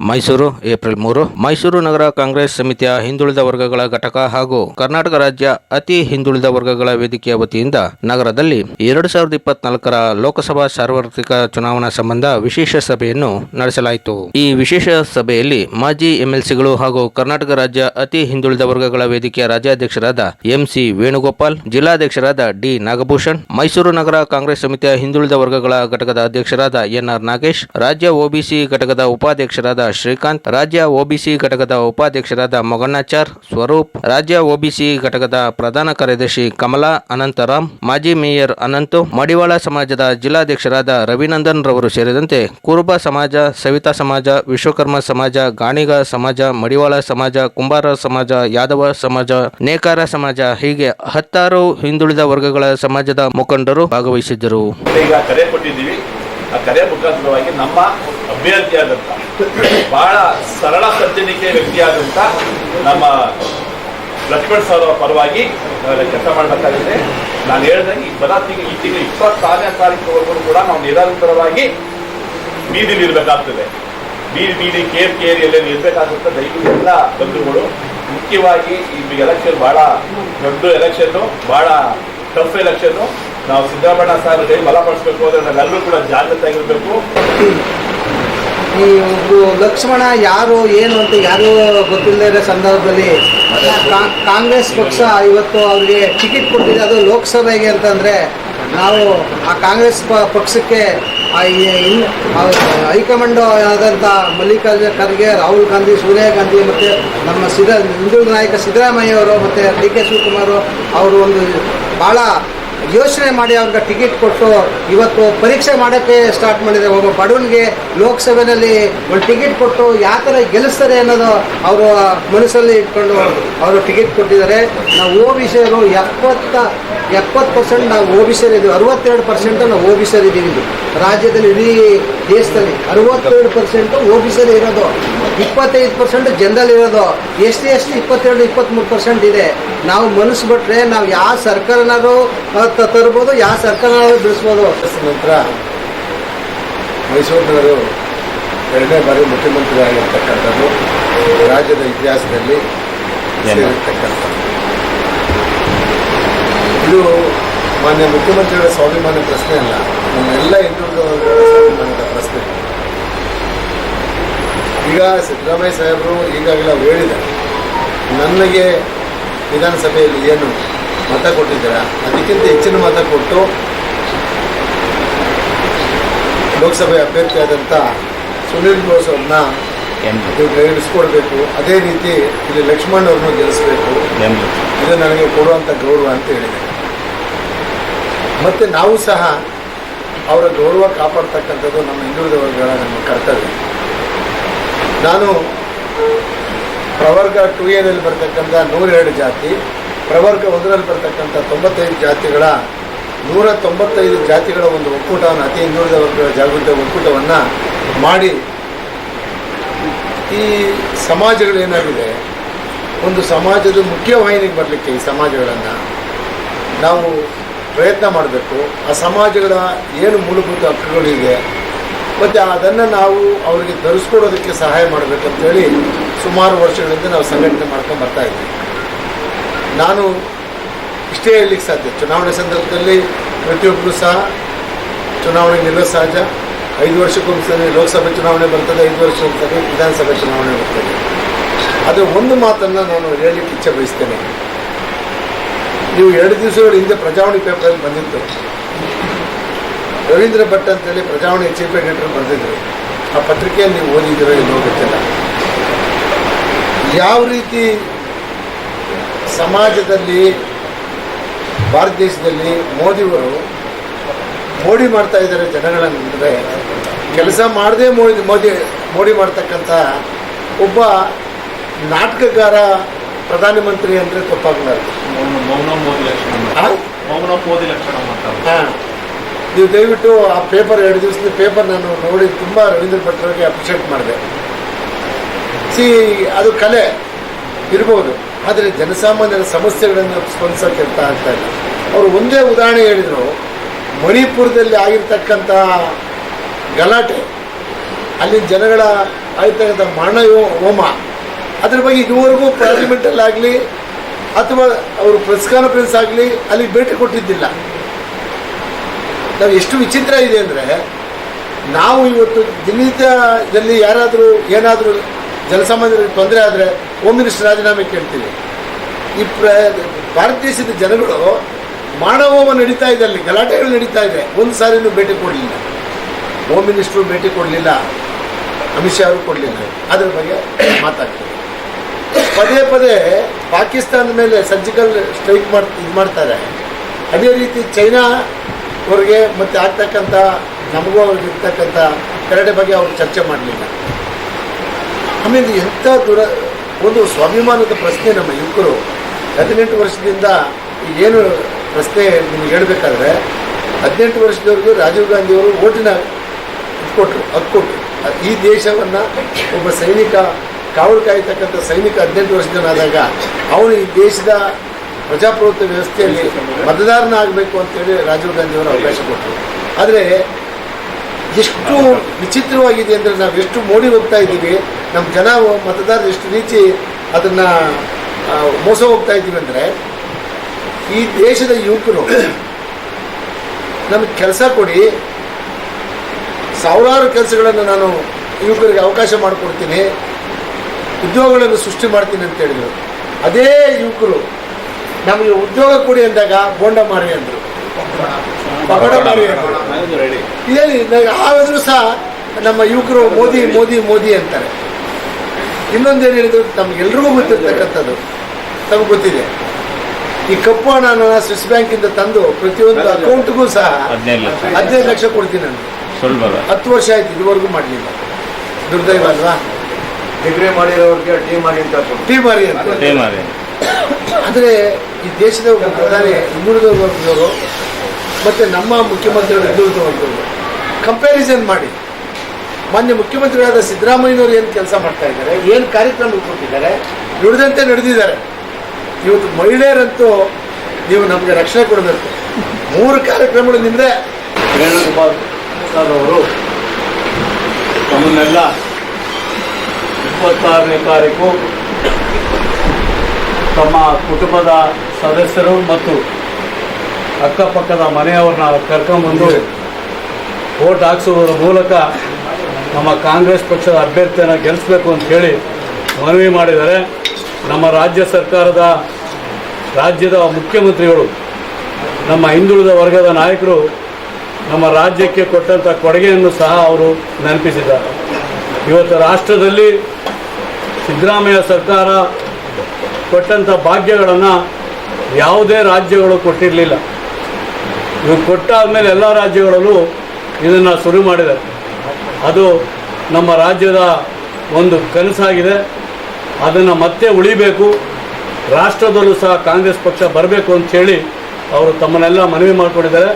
Mysuru, April ಮೂರು. ಮೈಸೂರು ನಗರ ಕಾಂಗ್ರೆಸ್ ಸಮಿತಿಯ ಹಿಂದುಳಿದ ವರ್ಗಗಳ ಘಟಕ ಹಾಗೂ ಕರ್ನಾಟಕ ರಾಜ್ಯ ಅತಿ ಹಿಂದುಳಿದ ವರ್ಗಗಳ ವೇದಿಕೆಯ ವತಿಯಿಂದ ನಗರದಲ್ಲಿ ಎರಡು ಸಾವಿರದ ಇಪ್ಪತ್ನಾಲ್ಕರ ಲೋಕಸಭಾ ಸಾರ್ವತ್ರಿಕ ಚುನಾವಣಾ ಸಂಬಂಧ ವಿಶೇಷ ಸಭೆಯನ್ನು ನಡೆಸಲಾಯಿತು. ಈ ವಿಶೇಷ ಸಭೆಯಲ್ಲಿ ಮಾಜಿ ಎಂಎಲ್ಸಿಗಳು ಹಾಗೂ ಕರ್ನಾಟಕ ರಾಜ್ಯ ಅತಿ ಹಿಂದುಳಿದ ವರ್ಗಗಳ ವೇದಿಕೆಯ ರಾಜ್ಯಾಧ್ಯಕ್ಷರಾದ ಎಂಸಿ ವೇಣುಗೋಪಾಲ್, ಜಿಲ್ಲಾಧ್ಯಕ್ಷರಾದ ಡಿ ನಾಗಭೂಷಣ್, ಮೈಸೂರು ನಗರ ಕಾಂಗ್ರೆಸ್ ಸಮಿತಿಯ ಹಿಂದುಳಿದ ವರ್ಗಗಳ ಘಟಕದ ಅಧ್ಯಕ್ಷರಾದ ಎನ್ಆರ್ ನಾಗೇಶ್, ರಾಜ್ಯ ಒಬಿಸಿ ಘಟಕದ ಉಪಾಧ್ಯಕ್ಷರಾದ ಶ್ರೀಕಾಂತ್, ರಾಜ್ಯ ಒಬಿಸಿ ಘಟಕದ ಉಪಾಧ್ಯಕ್ಷರಾದ ಮೊಗಣ್ಣಾಚಾರ್, ಸ್ವರೂಪ್, ರಾಜ್ಯ ಒಬಿಸಿ ಘಟಕದ ಪ್ರಧಾನ ಕಾರ್ಯದರ್ಶಿ ಕಮಲಾ ಅನಂತರಾಮ್ ಮಾಜಿ ಮೇಯರ್ ಅನಂತು, ಮಡಿವಾಳ ಸಮಾಜದ ಜಿಲ್ಲಾಧ್ಯಕ್ಷರಾದ ರವಿನಂದನ್ ರವರು ಸೇರಿದಂತೆ ಕುರುಬ ಸಮಾಜ, ಸವಿತಾ ಸಮಾಜ, ವಿಶ್ವಕರ್ಮ ಸಮಾಜ, ಗಾಣಿಗ ಸಮಾಜ, ಮಡಿವಾಳ ಸಮಾಜ, ಕುಂಬಾರ ಸಮಾಜ, ಯಾದವ ಸಮಾಜ, ನೇಕಾರ ಸಮಾಜ ಹೀಗೆ ಹತ್ತಾರು ಹಿಂದುಳಿದ ವರ್ಗಗಳ ಸಮಾಜದ ಮುಖಂಡರು ಭಾಗವಹಿಸಿದ್ದರು. ಆ ಕರೆ ಮುಖಾಂತರವಾಗಿ ನಮ್ಮ ಅಭ್ಯರ್ಥಿಯಾದಂಥ ಬಹಳ ಸರಳ ಸಜ್ಜನಿಕೆ ವ್ಯಕ್ತಿಯಾದಂಥ ನಮ್ಮ ಲಕ್ಷ್ಮಣ್ ಸರ್ ಅವರ ಪರವಾಗಿ ಕೆಲಸ ಮಾಡಬೇಕಾಗಿದೆ. ನಾನು ಹೇಳ್ದಂಗೆ ಈ ಬರ ತಿಂಗಳು, ಈ ತಿಂಗಳು ಇಪ್ಪತ್ತಾರನೇ ತಾರೀಕುವರೆಗೂ ಕೂಡ ನಾವು ನಿರಂತರವಾಗಿ ಬೀದಿಲಿ ಇರಬೇಕಾಗ್ತದೆ. ಬೀದಿ ಬೀದಿ, ಕೇರ್ ಕೇರ್ ಎಲ್ಲೆಲ್ಲಿ ಇರಬೇಕಾಗುತ್ತೆ. ದಯವಿಟ್ಟು ಎಲ್ಲ ಬಂಧುಗಳು, ಮುಖ್ಯವಾಗಿ ಈ ಎಲೆಕ್ಷನ್ ಬಹಳ ದೊಡ್ಡ ಎಲೆಕ್ಷನ್ನು ಬಹಳ ಟಫ್ ಎಲೆಕ್ಷನ್ನು ನಾವು ಸಿದ್ದರಾಮಯ್ಯ ಸರ್ ಕೈ ಬಲಪಡಿಸಬೇಕು ಅಂದ್ರೆ ನಾವೆಲ್ಲರೂ ಕೂಡ ಜಾಗೃತರಾಗಿರ್ಬೇಕು ಈ ಒಬ್ರು ಲಕ್ಷ್ಮಣ ಯಾರು ಏನು ಅಂತ ಯಾರು ಗೊತ್ತಿಲ್ಲದ ಇರೋ ಸಂದರ್ಭದಲ್ಲಿ ಕಾಂಗ್ರೆಸ್ ಪಕ್ಷ ಇವತ್ತು ಅವ್ರಿಗೆ ಟಿಕೆಟ್ ಕೊಟ್ಟಿದೆ. ಅದು ಲೋಕಸಭೆಗೆ ಅಂತಂದರೆ ನಾವು ಆ ಕಾಂಗ್ರೆಸ್ ಪಕ್ಷಕ್ಕೆ ಹೈಕಮಾಂಡ್ ಆದಂಥ ಮಲ್ಲಿಕಾರ್ಜುನ ಖರ್ಗೆ ರಾಹುಲ್ ಗಾಂಧಿ ಸೋನಿಯಾ ಗಾಂಧಿ ಮತ್ತು ನಮ್ಮ ಸಿದ್ದ ಹಿಂದೂ ನಾಯಕ ಸಿದ್ದರಾಮಯ್ಯ ಅವರು ಮತ್ತು ಡಿ ಕೆ ಶಿವಕುಮಾರ್ ಅವರು ಒಂದು ಭಾಳ ಯೋಚನೆ ಮಾಡಿ ಅವ್ರಿಗೆ ಟಿಕೆಟ್ ಕೊಟ್ಟು ಇವತ್ತು ಪರೀಕ್ಷೆ ಮಾಡೋಕ್ಕೆ ಸ್ಟಾರ್ಟ್ ಮಾಡಿದರೆ ಒಬ್ಬ ಬಡವನಿಗೆ ಲೋಕಸಭೆಯಲ್ಲಿ ಒಂದು ಟಿಕೆಟ್ ಕೊಟ್ಟು ಯಾವ ಥರ ಗೆಲ್ಲಿಸ್ತಾರೆ ಅನ್ನೋದು ಅವರು ಮನಸ್ಸಲ್ಲಿ ಇಟ್ಕೊಂಡು ಅವರು ಟಿಕೆಟ್ ಕೊಟ್ಟಿದ್ದಾರೆ. ನಾವು ಓ ಬಿ ಸಿಯರು ಎಪ್ಪತ್ತ, ಎಪ್ಪತ್ತು ಪರ್ಸೆಂಟ್ ನಾವು ಓ ಬಿ ಸಿ ಇದ್ದೀವಿ. ಅರವತ್ತೆರಡು ಪರ್ಸೆಂಟ್ ನಾವು ಓ ಬಿ ಸಿಯರ್ ಇದ್ದೀವಿ ರಾಜ್ಯದಲ್ಲಿ ಇಡೀ ದೇಶದಲ್ಲಿ ಅರವತ್ತೆರಡು ಪರ್ಸೆಂಟು ಓ ಬಿ ಸಿಯರ್ ಇರೋದು. ಇಪ್ಪತ್ತೈದು ಪರ್ಸೆಂಟ್ ಜನರಲ್ ಇರೋದು. ಎಷ್ಟು ಎಷ್ಟು ಎಸ್ ಟಿ ಇಪ್ಪತ್ತೆರಡು ಇಪ್ಪತ್ತ್ಮೂರು ಪರ್ಸೆಂಟ್ ಇದೆ. ನಾವು ಮನಸ್ಸು ಬಿಟ್ರೆ ನಾವು ಯಾವ ಸರ್ಕಾರನಾದ್ರು ತರ್ಬೋದು ಯಾವ ಸರ್ಕಾರನಾದ್ರು ಬಿಡಿಸ್ಬೋದು. ನಂತರ ಮೈಸೂರಿನವರು ಎರಡನೇ ಬಾರಿ ಮುಖ್ಯಮಂತ್ರಿ ಆಗಿರ್ತಕ್ಕಂಥದ್ದು ರಾಜ್ಯದ ಇತಿಹಾಸದಲ್ಲಿ ಸೇರಿರ್ತಕ್ಕಂಥದ್ದು. ಇದು ಮಾನ್ಯ ಮುಖ್ಯಮಂತ್ರಿಗಳ ಸ್ವಾಭಿಮಾನ ಪ್ರಶ್ನೆ ಅಲ್ಲ. ನಮ್ಮೆಲ್ಲ ಹಿಂದುಳಿದ ವರ್ಗಗಳ ಸ್ವಾಭಿಮಾನದ ಪ್ರಶ್ನೆ. ಈಗ ಸಿದ್ದರಾಮಯ್ಯ ಸಾಹೇಬರು ಈಗಾಗಲೇ ಹೇಳಿದ್ದಾರೆ. ನನಗೆ ವಿಧಾನಸಭೆಯಲ್ಲಿ ಏನು ಮತ ಕೊಟ್ಟಿದ್ದೀರಾ? ಅದಕ್ಕಿಂತ ಹೆಚ್ಚಿನ ಮತ ಕೊಟ್ಟು ಲೋಕಸಭೆ ಅಭ್ಯರ್ಥಿಯಾದಂಥ ಸುನೀಲ್ ಬೋಸ್ ಅವ್ರನ್ನ ಗೆಲ್ಲಿಸ್ಕೊಡ್ಬೇಕು ಅದೇ ರೀತಿ ಇಲ್ಲಿ ಲಕ್ಷ್ಮಣ್ ಅವ್ರನ್ನ ಗೆಲ್ಲಿಸ್ಬೇಕು. ಇದು ನನಗೆ ಕೊಡುವಂಥ ಗೌರವ ಅಂತ ಹೇಳಿದೆ. ಮತ್ತು ನಾವು ಸಹ ಅವರ ಗೌರವ ಕಾಪಾಡ್ತಕ್ಕಂಥದ್ದು ನಮ್ಮ ಹಿಂದುಳಿದ ವರ್ಗಗಳ ನಮ್ಮ ಕರ್ತವ್ಯ. ನಾನು ಪ್ರವರ್ಗ ಟು ಎನಲ್ಲಿ ಬರ್ತಕ್ಕಂಥ ನೂರೆರಡು ಜಾತಿ, ಪ್ರವರ್ಗ ಒಂದರಲ್ಲಿ ಬರ್ತಕ್ಕಂಥ ತೊಂಬತ್ತೈದು ಜಾತಿಗಳ ನೂರ ತೊಂಬತ್ತೈದು ಜಾತಿಗಳ ಒಂದು ಒಕ್ಕೂಟವನ್ನು, ಅತಿ ಹಿಂದುಳಿದ ವರ್ಗಗಳ ಜಾಗೃತಿ ಒಕ್ಕೂಟವನ್ನು ಮಾಡಿ ಈ ಸಮಾಜಗಳೇನಾಗಿದೆ ಒಂದು ಸಮಾಜದ ಮುಖ್ಯವಾಹಿನಿಗೆ ಬರಲಿಕ್ಕೆ ಈ ಸಮಾಜಗಳನ್ನು ನಾವು ಪ್ರಯತ್ನ ಮಾಡಬೇಕು. ಆ ಸಮಾಜಗಳ ಏನು ಮೂಲಭೂತ ಹಕ್ಕುಗಳಿದೆ ಮತ್ತು ಅದನ್ನು ನಾವು ಅವರಿಗೆ ಧರಿಸ್ಕೊಡೋದಕ್ಕೆ ಸಹಾಯ ಮಾಡಬೇಕಂತೇಳಿ ಸುಮಾರು ವರ್ಷಗಳಿಂದ ನಾವು ಸಂಘಟನೆ ಮಾಡ್ಕೊಂಡು ಬರ್ತಾ ಇದ್ದೀವಿ. ನಾನು ಇಷ್ಟೇ ಹೇಳಲಿಕ್ಕೆ ಸಾಧ್ಯ. ಚುನಾವಣೆ ಸಂದರ್ಭದಲ್ಲಿ ಪ್ರತಿಯೊಬ್ಬರು ಸಹ ಚುನಾವಣೆ ನಿಲ್ಲೋ ಸಹಜ ಐದು ವರ್ಷಕ್ಕೊಂದ್ಸರಿ ಲೋಕಸಭೆ ಚುನಾವಣೆ ಬರ್ತದೆ, ಐದು ವರ್ಷಕ್ಕೊಂದ್ಸರಿ ವಿಧಾನಸಭೆ ಚುನಾವಣೆ ಬರ್ತದೆ. ಆದರೆ ಒಂದು ಮಾತನ್ನು ನಾನು ಹೇಳಲಿಕ್ಕೆ ಇಚ್ಛೆ ಬಯಸ್ತೇನೆ. ನೀವು ಎರಡು ದಿವಸಗಳ ಹಿಂದೆ ಪ್ರಜಾವಾಣಿ ಪೇಪರಲ್ಲಿ ಬಂದಿತ್ತು ರವೀಂದ್ರ ಭಟ್ ಅಂತೇಳಿ ಪ್ರಜಾವಾಣಿ ಚೀಫ್ ಎಡಿಟರ್ ಬರೆದಿದ್ರು. ಆ ಪತ್ರಿಕೆಯನ್ನು ನೀವು ಓದಿದ್ದೀರೋ ಇಲ್ಲೋ ಗೊತ್ತಿಲ್ಲ. ಯಾವ ರೀತಿ ಸಮಾಜದಲ್ಲಿ ಭಾರತ ದೇಶದಲ್ಲಿ ಮೋದಿಯವರು ಮೋಡಿ ಮಾಡ್ತಾ ಇದ್ದಾರೆ ಜನಗಳಂದರೆ ಕೆಲಸ ಮಾಡದೇ ಮೋದಿ ಮೋದಿ ಮೋಡಿ ಮಾಡ್ತಕ್ಕಂಥ ಒಬ್ಬ ನಾಟಕಗಾರ ಪ್ರಧಾನಮಂತ್ರಿ ಅಂದರೆ ತಪ್ಪಾಗಲಾರ್ದು ಮೌನ ಮೋದಿ ಲಕ್ಷಣ? ಮೌನ ಮೋದಿ ಲಕ್ಷಣ ಮಾಡ್ತಾರೆ ಹಾಂ. ನೀವು ದಯವಿಟ್ಟು ಆ ಪೇಪರ್ ಎರಡು ದಿವಸದ ಪೇಪರ್ ನಾನು ನೋಡಿ ತುಂಬ ರವೀಂದ್ರ ಭಟ್ರವರಿಗೆ ಅಪ್ರಿಷಿಯೇಟ್ ಮಾಡಿದೆ. ಸಿ ಅದು ಕಲೆ ಇರ್ಬೋದು, ಆದರೆ ಜನಸಾಮಾನ್ಯರ ಸಮಸ್ಯೆಗಳನ್ನು ಸ್ಪಂದಿಸೋಕೆ ಅಂತ ಆಗ್ತಾ ಇಲ್ಲ. ಅವರು ಒಂದೇ ಉದಾಹರಣೆ ಹೇಳಿದರು, ಮಣಿಪುರದಲ್ಲಿ ಆಗಿರ್ತಕ್ಕಂಥ ಗಲಾಟೆ, ಅಲ್ಲಿ ಜನಗಳ ಆಗಿರ್ತಕ್ಕಂಥ ಮರಣ ಹೋಮ, ಅದ್ರ ಬಗ್ಗೆ ಇದುವರೆಗೂ ಪಾರ್ಲಿಮೆಂಟಲ್ಲಾಗಲಿ ಅಥವಾ ಅವರು ಪ್ರೆಸ್ ಕಾನ್ಫರೆನ್ಸ್ ಆಗಲಿ, ಅಲ್ಲಿ ಭೇಟಿ ಕೊಟ್ಟಿದ್ದಿಲ್ಲ. ನಾವು ಎಷ್ಟು ವಿಚಿತ್ರ ಇದೆ ಅಂದರೆ, ನಾವು ಇವತ್ತು ದಿನನಿತ್ಯದಲ್ಲಿ ಯಾರಾದರೂ ಏನಾದರೂ ಜನಸಾಮಾನ್ಯರಿಗೆ ತೊಂದರೆ ಆದರೆ ಹೋಮ್ ಮಿನಿಸ್ಟರ್ ರಾಜೀನಾಮೆ ಕೇಳ್ತೀವಿ. ಈ ಪ್ರ, ಭಾರತ ದೇಶದ ಜನಗಳು ಮಾನವೋಮ ನಡೀತಾ ಇದೆ ಅಲ್ಲಿ, ಗಲಾಟೆಗಳು ನಡೀತಾ ಇದೆ. ಒಂದು ಸಾರಿನೂ ಭೇಟಿ ಕೊಡಲಿಲ್ಲ. ಹೋಮ್ ಮಿನಿಸ್ಟ್ರು ಭೇಟಿ ಕೊಡಲಿಲ್ಲ. ಅಮಿತ್ ಶಾ ಅವರು ಕೊಡಲಿಲ್ಲ. ಅದ್ರ ಬಗ್ಗೆ ಮಾತಾಡ್ತೀವಿ. ಪದೇ ಪದೇ ಪಾಕಿಸ್ತಾನದ ಮೇಲೆ ಸರ್ಜಿಕಲ್ ಸ್ಟ್ರೈಕ್ ಮಾಡ್, ಇದು ಮಾಡ್ತಾರೆ. ಅದೇ ರೀತಿ ಚೈನಾ ಅವ್ರಿಗೆ ಮತ್ತೆ ಆಗ್ತಕ್ಕಂಥ, ನಮಗೂ ಅವ್ರಿಗೆ ಇರ್ತಕ್ಕಂಥ ಕರಡೆ ಬಗ್ಗೆ ಅವರು ಚರ್ಚೆ ಮಾಡಲಿಲ್ಲ. ಆಮೇಲೆ ಎಂಥ ದುರ, ಒಂದು ಸ್ವಾಭಿಮಾನದ ಪ್ರಶ್ನೆ ನಮ್ಮ ಯುವಕರು ಹದಿನೆಂಟು ವರ್ಷದಿಂದ ಏನು ಪ್ರಶ್ನೆ ನಿಮ್ಗೆ ಹೇಳಬೇಕಾದ್ರೆ, ಹದಿನೆಂಟು ವರ್ಷದವರೆಗೂ ರಾಜೀವ್ ಗಾಂಧಿಯವರು ಓಟಿನ ಕೊಟ್ಟರು ಹಕ್ಕು ಕೊಟ್ಟರು ಈ ದೇಶವನ್ನು ಒಬ್ಬ ಸೈನಿಕ, ಕಾವಲು ಕಾಯ್ತಕ್ಕಂಥ ಸೈನಿಕ ಹದಿನೆಂಟು ವರ್ಷದವನಾದಾಗ, ಅವನು ಈ ದೇಶದ ಪ್ರಜಾಪ್ರಭುತ್ವ ವ್ಯವಸ್ಥೆಯಲ್ಲಿ ಮತದಾರನಾಗಬೇಕು ಅಂತೇಳಿ ರಾಜೀವ್ ಗಾಂಧಿಯವರು ಅವಕಾಶ ಕೊಟ್ಟರು. ಆದರೆ ಎಷ್ಟು ವಿಚಿತ್ರವಾಗಿದೆ ಅಂದರೆ ನಾವು ಎಷ್ಟು ಮೋಡಿ ಹೋಗ್ತಾ ಇದ್ದೀವಿ ನಮ್ಮ ಜನ ಮತದಾರರು ಎಷ್ಟು ರೀತಿ ಅದನ್ನು ಮೋಸ ಹೋಗ್ತಾ ಇದ್ದೀವಿ ಅಂದರೆ ಈ ದೇಶದ ಯುವಕರು ನಮಗೆ ಕೆಲಸ ಕೊಡಿ ಸಾವಿರಾರು ಕೆಲಸಗಳನ್ನು ನಾನು ಯುವಕರಿಗೆ ಅವಕಾಶ ಮಾಡಿಕೊಡ್ತೀನಿ ಉದ್ಯೋಗಗಳನ್ನು ಸೃಷ್ಟಿ ಮಾಡ್ತೀನಿ ಅಂತ ಹೇಳಿದರು ಅದೇ ಯುವಕರು ನಮಗೆ ಉದ್ಯೋಗ ಕೊಡಿ ಅಂದಾಗ ಬೋಂಡ ಮಾರಿ ಅಂದರು. ಪಕೋಡ ಮಾರಿ ಹೇಳಿ ಆದರೂ ಸಹ ನಮ್ಮ ಯುವಕರು ಮೋದಿ ಮೋದಿ ಮೋದಿ ಅಂತಾರೆ. ಇನ್ನೊಂದೇನು ಹೇಳಿದ್ರು ನಮಗೆಲ್ರಿಗೂ ಗೊತ್ತಿರ್ತಕ್ಕಂಥದ್ದು. ನಮಗೆ ಗೊತ್ತಿದೆ. ಈ ಕಪ್ಪು ಹಣನ ಸ್ವಿಸ್ ಬ್ಯಾಂಕಿಂದ ತಂದು ಪ್ರತಿಯೊಂದು ಅಕೌಂಟ್ಗೂ ಸಹ ಹದಿನೈದು ಲಕ್ಷ. ಕೊಡ್ತೀನಿ ನಾನು. ಹತ್ತು ವರ್ಷ ಆಯ್ತು ಇದುವರೆಗೂ ಮಾಡಲಿಲ್ಲ. ದುರ್ದೈವ ಅಲ್ವಾ? ಡಿಗ್ರಿ ಮಾಡಿರೋರಿಗೆ ಟೀ ಮಾಡಿ ಅಂತ ಟೀ ಮಾರಿ ಅಂತ. ಆದರೆ ಈ ದೇಶದ ಒಬ್ಬ ಪ್ರಧಾನಿ ಹಿಂದುಳಿದ ಮತ್ತು ನಮ್ಮ ಮುಖ್ಯಮಂತ್ರಿಗಳು ಹಿಂದುಳಿದ ಕಂಪ್ಯಾರಿಸನ್ ಮಾಡಿ. ಮಾನ್ಯ ಮುಖ್ಯಮಂತ್ರಿಗಳಾದ ಸಿದ್ದರಾಮಯ್ಯನವರು ಏನು ಕೆಲಸ ಮಾಡ್ತಾ ಇದ್ದಾರೆ, ಏನು ಕಾರ್ಯಕ್ರಮ ಕೊಟ್ಟಿದ್ದಾರೆ ನುಡಿದಂತೆ ನಡೆದಿದ್ದಾರೆ. ಇವತ್ತು ಮಹಿಳೆಯರಂತೂ ನೀವು ನಮಗೆ ರಕ್ಷಣೆ ಕೊಡಬೇಕು. ಮೂರು ಕಾರ್ಯಕ್ರಮಗಳು ನಿಮ್ಮದೇ ವೇಣುಗೋಪಾಲ್ ಪ್ರಸಾದ್ ಅವರು ನಮ್ಮನ್ನೆಲ್ಲ ಇಪ್ಪತ್ತಾರನೇ ತಾರೀಕು ತಮ್ಮ ಕುಟುಂಬದ ಸದಸ್ಯರು ಮತ್ತು ಅಕ್ಕಪಕ್ಕದ ಮನೆಯವ್ರನ್ನ ಕರ್ಕೊಂಡ್ಬಂದು ವೋಟ್ ಹಾಕಿಸುವುದರ ಮೂಲಕ ನಮ್ಮ ಕಾಂಗ್ರೆಸ್ ಪಕ್ಷದ ಅಭ್ಯರ್ಥಿಯನ್ನು ಗೆಲ್ಲಿಸಬೇಕು ಅಂತ ಹೇಳಿ ಮನವಿ ಮಾಡಿದ್ದಾರೆ. ನಮ್ಮ ರಾಜ್ಯ ಸರ್ಕಾರದ ರಾಜ್ಯದ ಮುಖ್ಯಮಂತ್ರಿಗಳು, ನಮ್ಮ ಹಿಂದುಳಿದ ವರ್ಗದ ನಾಯಕರು ನಮ್ಮ ರಾಜ್ಯಕ್ಕೆ ಕೊಟ್ಟಂಥ ಕೊಡುಗೆಯನ್ನು ಸಹ ಅವರು ನೆನಪಿಸಿದ್ದಾರೆ. ಇವತ್ತು ರಾಷ್ಟ್ರದಲ್ಲಿ ಸಿದ್ದರಾಮಯ್ಯ ಸರ್ಕಾರ ಕೊಟ್ಟಂಥ ಭಾಗ್ಯಗಳನ್ನು ಯಾವುದೇ ರಾಜ್ಯಗಳು ಕೊಟ್ಟಿರಲಿಲ್ಲ. ಇವು ಕೊಟ್ಟಾದ ಮೇಲೆ ಎಲ್ಲ ರಾಜ್ಯಗಳಲ್ಲೂ ಇದನ್ನು ಶುರು ಮಾಡಿದ್ದಾರೆ. ಅದು ನಮ್ಮ ರಾಜ್ಯದ ಒಂದು ಕನಸಾಗಿದೆ. ಅದನ್ನು ಮತ್ತೆ ಉಳಿಬೇಕು. ರಾಷ್ಟ್ರದಲ್ಲೂ ಸಹ ಕಾಂಗ್ರೆಸ್ ಪಕ್ಷ ಬರಬೇಕು ಅಂತೇಳಿ ಅವರು ತಮ್ಮನ್ನೆಲ್ಲ ಮನವಿ ಮಾಡಿಕೊಂಡಿದ್ದಾರೆ.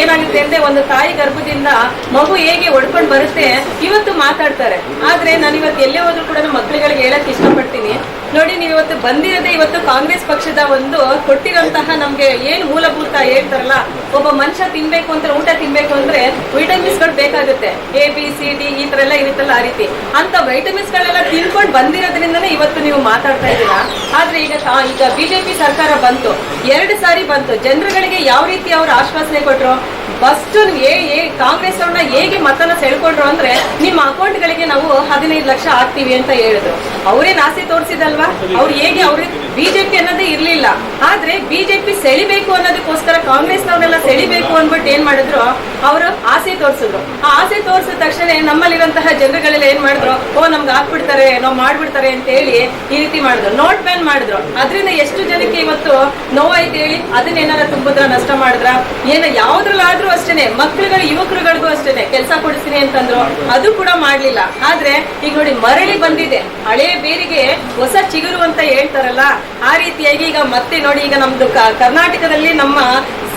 ಏನಾಗುತ್ತೆ ಅಂದ್ರೆ ಒಂದು ತಾಯಿ ಗರ್ಭದಿಂದ ಮಗು ಹೇಗೆ ಒಡ್ಕೊಂಡು ಬರುತ್ತೆ, ಇವತ್ತು ಮಾತಾಡ್ತಾರೆ. ಆದ್ರೆ ನಾನು ಇವತ್ತು ಎಲ್ಲೇ ಹೋದ್ರು ಕೂಡ ಮಕ್ಕಳಿಗೆ ಮಕ್ಕಳುಗಳಿಗೆ ಹೇಳಕ್ ಇಷ್ಟಪಡ್ತೀನಿ. ನೋಡಿ, ನೀವು ಇವತ್ತು ಬಂದಿರೋದೇ ಇವತ್ತು ಕಾಂಗ್ರೆಸ್ ಪಕ್ಷದ ಒಂದು ಕೊಟ್ಟಿರೋಂತಹ ನಮ್ಗೆ ಏನು ಮೂಲಭೂತ ಹೇಳ್ತಾರಲ್ಲ ಒಬ್ಬ ಮನುಷ್ಯ ತಿನ್ಬೇಕು ಅಂತ ಊಟ ತಿನ್ಬೇಕು ಅಂದ್ರೆ ವಿಟಮಿನ್ಸ್ಗಳು ಬೇಕಾಗುತ್ತೆ. ಎ ಬಿ ಸಿ ಡಿ ಈ ತರ ಎಲ್ಲ ಇರುತ್ತಲ್ಲ ಆ ರೀತಿ. ಅಂತ ವೈಟಮಿನ್ಸ್ ಗಳೆಲ್ಲ ತಿನ್ಕೊಂಡು ಬಂದಿರೋದ್ರಿಂದನೇ ಇವತ್ತು ನೀವು ಮಾತಾಡ್ತಾ ಇದ್ದೀರಾ? ಆದ್ರೆ ಈಗ ಈಗ ಬಿಜೆಪಿ ಸರ್ಕಾರ ಬಂತು. ಎರಡು ಸಾರಿ ಬಂತು. ಜನರುಗಳಿಗೆ ಯಾವ ರೀತಿ ಅವರು ಆಶ್ವಾಸನೆ ಕೊಟ್ರು? ಫಸ್ಟ್ ಏ ಕಾಂಗ್ರೆಸ್ ಅವ್ರನ್ನ ಹೇಗೆ ಮತನ ಸೆಳ್ಕೊಂಡ್ರು ಅಂದ್ರೆ, ನಿಮ್ಮ ಅಕೌಂಟ್ಗಳಿಗೆ ನಾವು ಹದಿನೈದು ಲಕ್ಷ ಹಾಕ್ತೀವಿ ಅಂತ ಹೇಳಿದ್ರು. ಅವ್ರೇನ್ ನಾಸಿ ತೋರಿಸಿದಲ್ವಾ? ಅವ್ರು ಹೇಗೆ ಅವ್ರ ಬಿಜೆಪಿ ಅನ್ನೋದೇ ಇರ್ಲಿಲ್ಲ. ಆದ್ರೆ ಬಿಜೆಪಿ ಸೆಳಿಬೇಕು ಅನ್ನೋದಕ್ಕೋಸ್ಕರ ಕಾಂಗ್ರೆಸ್ನವ್ರನ್ನೆಲ್ಲ ಸೆಳಿಬೇಕು ಅಂದ್ಬಿಟ್ಟು ಏನ್ ಮಾಡಿದ್ರು? ಅವರು ಆಸೆ ತೋರಿಸಿದ್ರು. ಆ ಆಸೆ ತೋರಿಸಿದ ತಕ್ಷಣ ನಮ್ಮಲ್ಲಿರುವಂತಹ ಜನರುಗಳೆಲ್ಲ ಏನ್ ಮಾಡಿದ್ರು? ಓ, ನಮ್ಗೆ ಹಾಕ್ಬಿಡ್ತಾರೆ ನಾವು ಮಾಡ್ಬಿಡ್ತಾರೆ ಅಂತ ಹೇಳಿ ಈ ರೀತಿ ಮಾಡಿದ್ರು. ನೋಟ್ ಬ್ಯಾನ್ ಮಾಡಿದ್ರು. ಅದರಿಂದ ಎಷ್ಟು ಜನಕ್ಕೆ ಇವತ್ತು ನೋವಾಯ್ತು ಹೇಳಿ? ಅದನ್ನೇನಾರ ತುಂಬಿದ್ರ, ನಷ್ಟ ಮಾಡಿದ್ರ? ಏನ ಯಾವ್ದ್ರಲ್ಲಾದ್ರೂ ಅಷ್ಟೇನೆ. ಮಕ್ಳುಗಳು, ಯುವಕರುಗಳಿಗೂ ಅಷ್ಟೇನೆ. ಕೆಲಸ ಕೊಡಿಸ್ತೀನಿ ಅಂತಂದ್ರು. ಅದು ಕೂಡ ಮಾಡ್ಲಿಲ್ಲ. ಆದ್ರೆ ಈಗ ನೋಡಿ ಮರಳಿ ಬಂದಿದೆ. ಹಳೆ ಬೇರಿಗೆ ಹೊಸ ಚಿಗುರು ಅಂತ ಹೇಳ್ತಾರಲ್ಲ ಆ ರೀತಿಯಾಗಿ ಈಗ ಮತ್ತೆ ನೋಡಿ ಈಗ ನಮ್ದು ಕರ್ನಾಟಕದಲ್ಲಿ ನಮ್ಮ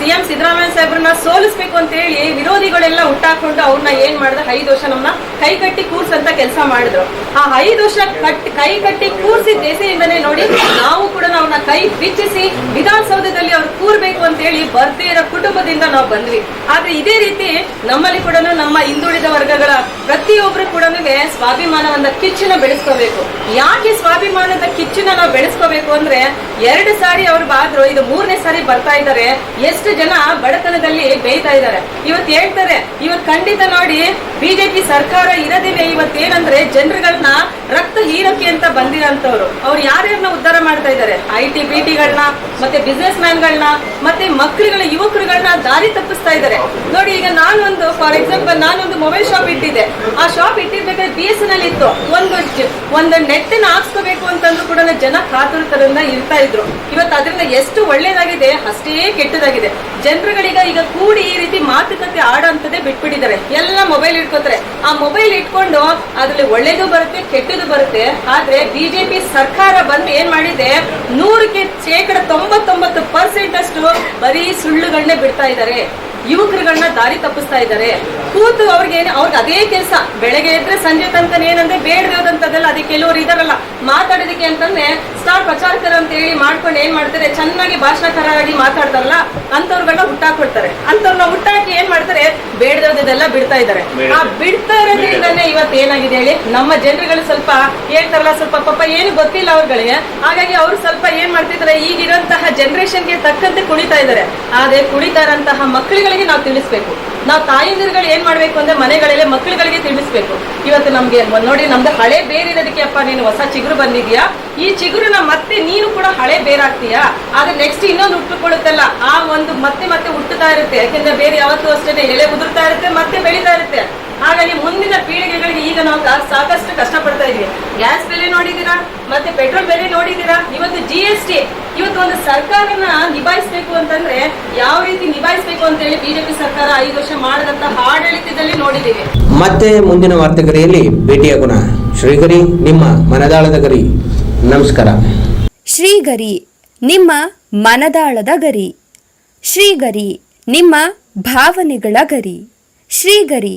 ಸಿಎಂ ಸಿದ್ದರಾಮಯ್ಯ ಸಾಹೇಬ್ರನ್ನ ಸೋಲಿಸ್ಬೇಕು ಅಂತ ಹೇಳಿ ವಿರೋಧಿಗಳೆಲ್ಲ ಹುಟ್ಟಾಕೊಂಡು ಅವ್ರನ್ನ ಏನ್ ಮಾಡಿದ್ರೆ? ಐದು ವರ್ಷ ನಮ್ಮನ್ನ ಕೈ ಕಟ್ಟಿ ಕೂರ್ಸಂತ ಕೆಲಸ ಮಾಡಿದ್ರು. ಆ ಐದು ವರ್ಷ ಕಟ್ ಕೈ ಕಟ್ಟಿ ಕೂರ್ಸಿದ ದೇಶದಿಂದನೇ ನೋಡಿ ನಾವು ಕೂಡ ಅವ್ರನ್ನ ಕೈ ಬಿಚ್ಚಿಸಿ ವಿಧಾನಸೌಧದಲ್ಲಿ ಅವ್ರು ಕೂರ್ಬೇಕು ಅಂತ ಹೇಳಿ ಬರ್ದೇ ಇರೋ ಕುಟುಂಬದಿಂದ ನಾವು ಬಂದ್ವಿ. ಆದ್ರೆ ಇದೇ ರೀತಿ ನಮ್ಮಲ್ಲಿ ಕೂಡ ನಮ್ಮ ಹಿಂದುಳಿದ ವರ್ಗಗಳ ಪ್ರತಿಯೊಬ್ರು ಕೂಡ ಸ್ವಾಭಿಮಾನವನ್ನ ಕಿಚ್ಚನ್ನ ಬೆಳೆಸ್ಕೋಬೇಕು. ಯಾಕೆ ಸ್ವಾಭಿಮಾನದ ಕಿಚ್ಚನ್ನ ನಾವು ಬೆಳೆಸ್ಕೋಬೇಕು ಅಂದ್ರೆ ಎರಡು ಸಾರಿ ಅವ್ರು ಬಾದ್ರು, ಇದು ಮೂರನೇ ಸಾರಿ ಬರ್ತಾ ಇದ್ದಾರೆ. ಎಷ್ಟು ಜನ ಬಡತನದಲ್ಲಿ ಬೇಯ್ತಾ ಇದ್ದಾರೆ. ಇವತ್ತು ಹೇಳ್ತಾರೆ ಇವತ್ತು ಖಂಡಿತ ನೋಡಿ ಬಿಜೆಪಿ ಸರ್ಕಾರ ಇರದೇನೆ ಇವತ್ತೇನಂದ್ರೆ ಜನರುಗಳನ್ನ ರಕ್ತ ಹೀರಕ್ಕೆ ಅಂತ ಬಂದಿರೋಂಥವ್ರು. ಅವ್ರು ಯಾರ್ಯಾರನ್ನ ಉದ್ಧಾರ ಮಾಡ್ತಾ ಇದ್ದಾರೆ. ಐ ಟಿ ಬಿ ಟಿಗಳನ್ನ ಮತ್ತೆ ಬಿಸ್ನೆಸ್ ಮ್ಯಾನ್ಗಳನ್ನ ಮತ್ತೆ ಮಕ್ಕಳುಗಳ ಯುವಕರುಗಳನ್ನ ದಾರಿ ತಪ್ಪಿಸ್ತಾ ಇದ್ದಾರೆ. ನೋಡಿ, ಈಗ ನಾನೊಂದು ಫಾರ್ ಎಕ್ಸಾಂಪಲ್ ನಾನೊಂದು ಮೊಬೈಲ್ ಶಾಪ್ ಇಟ್ಟಿದ್ದೆ. ಆ ಶಾಪ್ ಇಟ್ಟಿರ್ಬೇಕಾದ್ರೆ ಬಿ ಎಸ್ ಎನ್ ಎಲ್ ಇತ್ತು. ಒಂದು ಒಂದು ಒಂದು ನೆಟ್ಟನ್ನ ಹಾಕ್ಸ್ಕೋಬೇಕು ಅಂತಂದ್ರೂ ಕೂಡ ಜನ ಕಾತುರತರಿಂದ ಇರ್ತಾ ಇದ್ರು. ಇವತ್ತು ಅದರಿಂದ ಎಷ್ಟು ಒಳ್ಳೇದಾಗಿದೆ, ಅಷ್ಟೇ ಕೆಟ್ಟದಾಗಿದೆ. ಜನರುಗಳೀಗ ಈಗ ಕೂಡಿ ಈ ರೀತಿ ಮಾತುಕತೆ ಆಡೋಂಥದ್ದೇ ಬಿಟ್ಬಿಟ್ಟಿದ್ದಾರೆ. ಎಲ್ಲ ಮೊಬೈಲ್ ಇಟ್ಕೋತಾರೆ ಆ ಮೊಬೈಲ್ ಇಟ್ಕೊಂಡು ಅದ್ರಲ್ಲಿ ಒಳ್ಳೇದು ಬರುತ್ತೆ ಕೆಟ್ಟದು ಬರುತ್ತೆ. ಆದ್ರೆ ಬಿಜೆಪಿ ಸರ್ಕಾರ ಬಂದು ಏನ್ ಮಾಡಿದೆ? ನೂರಕ್ಕೆ ಶೇಕಡ ತೊಂಬತ್ತೊಂಬತ್ತು ಪರ್ಸೆಂಟ್ ಅಷ್ಟು ಬರೀ ಸುಳ್ಳುಗಳನ್ನೇ ಬಿಡ್ತಾ ಇದ್ದಾರೆ. ಯುವಕರುಗಳನ್ನ ದಾರಿ ತಪ್ಪಿಸ್ತಾ ಇದ್ದಾರೆ. ಕೂತು ಅವ್ರಿಗೆ ಅವ್ರಿಗೆ ಅದೇ ಕೆಲಸ. ಬೆಳಗ್ಗೆ ಎದ್ರೆ ಸಂಜೆ ತನಕ ಏನಂದ್ರೆ ಬೇಡದಂತದಲ್ಲ ಅದಕ್ಕೆ ಕೆಲವರು ಇದಾರಲ್ಲ. ಮಾತಾಡೋದಕ್ಕೆ ಅಂತಂದ್ರೆ ಸ್ಟಾರ್ ಪ್ರಚಾರಕರು ಅಂತ ಹೇಳಿ ಮಾಡ್ಕೊಂಡು ಏನ್ ಮಾಡ್ತಾರೆ ಚೆನ್ನಾಗಿ ಭಾಷಣಕಾರರಾಗಿ ಮಾತಾಡ್ತಾರಲ್ಲ ಅಂತವ್ರಗಳನ್ನ ಹುಟ್ಟಾಕೊಡ್ತಾರೆ. ಅಂತವ್ರನ್ನ ಹುಟ್ಟಾಕಿ ಏನ್ ಮಾಡ್ತಾರೆ ಬೇಡದದೆಲ್ಲ ಬಿಡ್ತಾ ಇದ್ದಾರೆ. ಆ ಬಿಡ್ತಾ ಇರೋದ್ರಿಂದಾನೇ ಇವತ್ತು ಏನಾಗಿದೆ ಹೇಳಿ ನಮ್ಮ ಜನರುಗಳು ಸ್ವಲ್ಪ ಹೇಳ್ತಾರಲ್ಲ ಸ್ವಲ್ಪ ಪಾಪ ಏನು ಗೊತ್ತಿಲ್ಲ ಅವ್ರಗಳಿಗೆ. ಹಾಗಾಗಿ ಅವ್ರು ಸ್ವಲ್ಪ ಏನ್ ಮಾಡ್ತಿದ್ದಾರೆ ಜನರೇಷನ್ಗೆ ತಕ್ಕಂತೆ ಕುಣಿತಾ ಇದ್ದಾರೆ. ಆದ್ರೆ ಕುಣಿತಾ ಇರೋಂತಹ ಮಕ್ಕಳುಗಳಿಗೆ ನಾವು ತಿಳಿಸ್ಬೇಕು. ನಾವು ತಾಯಂದಿರುಗಳು ಏನ್ ಮಾಡ್ಬೇಕು ಅಂದ್ರೆ ಮನೆಗಳಲ್ಲಿ ಮಕ್ಕಳುಗಳಿಗೆ ತಿಳಿಸ್ಬೇಕು. ಇವತ್ತು ನಮ್ಗೆ ನೋಡಿ, ನಮ್ದು ಹಳೆ ಬೇರಿರೋದಕ್ಕೆ ಅಪ್ಪ, ನೀನು ಹೊಸ ಚಿಗುರು ಬಂದಿದ್ಯಾ? ಈ ಚಿಗುರುನ ಮತ್ತೆ ನೀನು ಕೂಡ ಹಳೆ ಬೇರಾಗ್ತೀಯಾ ಆದ್ರೆ ನೆಕ್ಸ್ಟ್ ಇನ್ನೊಂದು ಹುಟ್ಟುಕೊಳ್ಳುತ್ತಲ್ಲ, ಆ ಒಂದು ಮತ್ತೆ ಮತ್ತೆ ಹುಟ್ಟುತ್ತಾ ಇರುತ್ತೆ. ಯಾಕೆಂದ್ರೆ ಬೇರೆ ಯಾವತ್ತೂ ಅಷ್ಟೇ ಎಳೆ ಉದುರ್ತಾ ಇರುತ್ತೆ, ಮತ್ತೆ ಬೆಳೀತಾ ಇರುತ್ತೆ. ಹಾಗಾಗಿ ಮುಂದಿನ ಪೀಳಿಗೆಗಳಿಗೆ ಈಗ ನಾವು ಸಾಕಷ್ಟು ಸಾಕಷ್ಟು ಕಷ್ಟಪಡ್ತಾ ಇದೀವಿ ಗ್ಯಾಸ್ ಬೆಲೆ ನೋಡಿದೀರಾ ಮತ್ತೆ ಪೆಟ್ರೋಲ್ ಬೆಲೆ ನೋಡಿದೀರಾ ಇವತ್ತು ಜಿ ಎಸ್ ಟಿ ಇವತ್ತು ಒಂದು ಸರ್ಕಾರನ ನಿಭಾಯಿಸಬೇಕು ಅಂತಂದ್ರೆ ಯಾವ ರೀತಿ ನಿಭಾಯಿಸಬೇಕು ಅಂತ ಹೇಳಿ ಬಿಜೆಪಿ ಸರ್ಕಾರ ಐದು ವರ್ಷ ಮಾಡದಂತ ಆಡಳಿತದಲ್ಲಿ ನೋಡಿದ್ದೀವಿ. ಮತ್ತೆ ಮುಂದಿನ ವಾರ್ತೆಗರಿಯಲ್ಲಿ ಭೇಟಿಯಾಗೋಣ ಶ್ರೀಗರಿ ನಿಮ್ಮ ಮನದಾಳದ ಗರಿ. ನಮಸ್ಕಾರ. ಶ್ರೀಗರಿ ನಿಮ್ಮ ಮನದಾಳದ ಗರಿ. ಶ್ರೀಗರಿ ನಿಮ್ಮ ಭಾವನೆಗಳ ಗರಿ. ಶ್ರೀಗರಿ